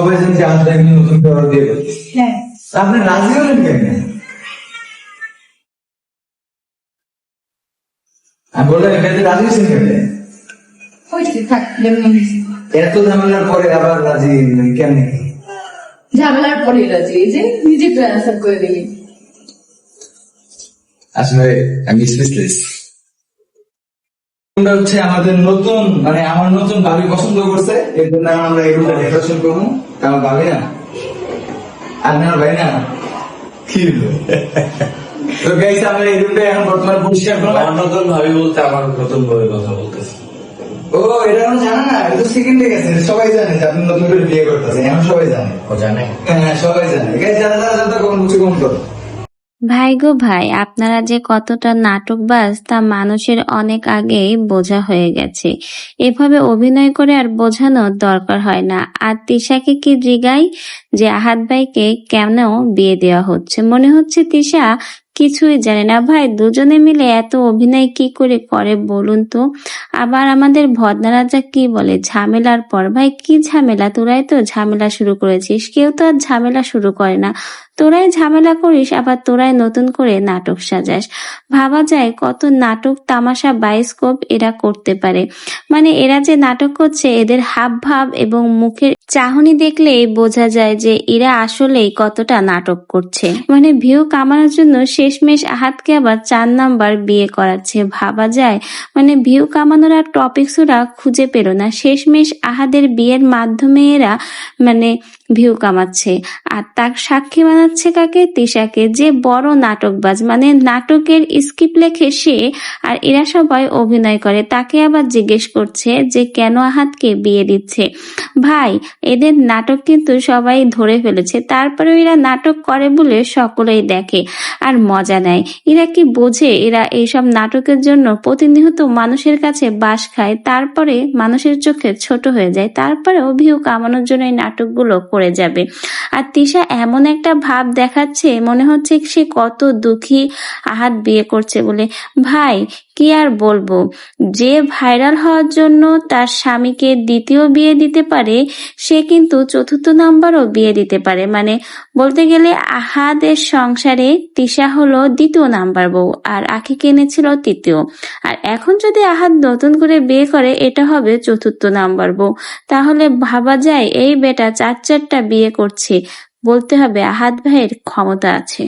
সবাই জানেন যে আজ একদিন নতুন করে করতে হ্যাঁ। আপনি রাজি হলেন কেন? আমি বললাম এখানে রাজি হয়েছেন কেন। এত ঝামেলার পরে আবার রাজি কেন? ঝামেলার পরে রাজি এই যে নিজে অ্যান্সার করে দিলি আসলে আমি স্পেশালিস্ট এটা হচ্ছে আমাদের নতুন মানে আমার নতুন ভাবি পছন্দ করছে এর জন্য আমরা এই রুমটা ডেকোরেশন করব। কারণ ভাবি না? আপনার ভাই না? কি তো গাইস আমরা এই রুমটা এখন বর্তমানে পরিষ্কার করলাম। নতুন ভাবি বলতে আমার নতুন বউয়ের কথা বলতেছে। ও এটা এখন জানা না এটা সেকেন্ডে গেছে সবাই জানে যে আপনি নতুন করে বিয়ে করতেছেন এখন সবাই জানে। ও জানে? হ্যাঁ সবাই জানে। গাইস যারা যারা যারা কম কিছু কম করো। ভাই গো ভাই, আপনারা যে কতটা নাটকবাজ তা মানুষের অনেক আগেই বোঝা হয়ে গেছে। এভাবে অভিনয় করে আর বোঝানোর দরকার হয় না। আর তিশাকে কি জিগাই? যে আহাত ভাইকে কেন বিয়ে দেওয়া হচ্ছে? মনে হচ্ছে তিশা কিছুই জানে না। ভাই, দুজনে মিলে এত অভিনয় কি করে করে বলুন তো? আবার আমাদের ভদনারাজা কি বলে, ঝামেলার পর? ভাই, কি ঝামেলা? তোরাই তো ঝামেলা শুরু করেছিস। কেউ তো আর ঝামেলা শুরু করে না। তোরাই ঝামেলা করিস, আবার তোরাই নতুন করে নাটক সাজাস। ভাবা যায় কত নাটক, তামাশা বায়োস্কোপ এরা করতে পারে। মানে এরা যে নাটক করছে, এদের হাব ভাব এবং মুখের চাহনি দেখলেই বোঝা যায় যে এরা আসলেই কতটা নাটক করছে। মানে ভিউ কামানোর জন্য শেষমেশ আহাতকে আবার চার নাম্বার বিয়ে করাচ্ছে। ভাবা যায় মানে ভিউ কামানোর আর টপিকস ওরা খুঁজে পেল না। শেষমেশ আহাদের বিয়ের মাধ্যমে এরা মানে ভিউ কামাচ্ছে। আর তার সাক্ষী বানাচ্ছে কাকে? তিশাকে। যে বড় নাটকবাজ মানে নাটকের স্ক্রিপ্ট লেখে সে আর এরা সবাই অভিনয় করে। তাকে আবার জিজ্ঞেস করছে যে কেন আহাতকে বিয়ে দিচ্ছে। ভাই, এদের নাটক কিন্তু সবাই ধরে ফেলেছে। তারপরেও এরা নাটক করে বলে সকলেই দেখে আর মজা নেয়। এরা কি বোঝে? এরা এইসব নাটকের জন্য প্রতিনিয়ত মানুষের কাছে বাস খায়। তারপরে মানুষের চোখে ছোট হয়ে যায়। তারপরেও ভিউ কামানোর জন্য এই নাটকগুলো করে যাবে। আর তিশা এমন একটা ভাব দেখাচ্ছে, মনে হচ্ছে সে কত দুঃখী আহাত বিয়ে করছে বলে। ভাই, কি আর বলব? যে ভাইরাল হওয়ার জন্য তার স্বামীকে দ্বিতীয় বিয়ে দিতে পারে, সে কিন্তু চতুর্থ নাম্বারও বিয়ে দিতে পারে। মানে বলতে গেলে আহাদের সংসারে তিশা হলো দ্বিতীয় নাম্বার বউ আর আখিকে এনেছিল তৃতীয়। আর এখন যদি আহাদ নতুন করে বিয়ে করে, এটা হবে চতুর্থ নাম্বার বউ। তাহলে ভাবা যায়, এই বেটা চার চারটা বিয়ে করছে বলতে হবে আহাদ ভাইয়ের ক্ষমতা আছে।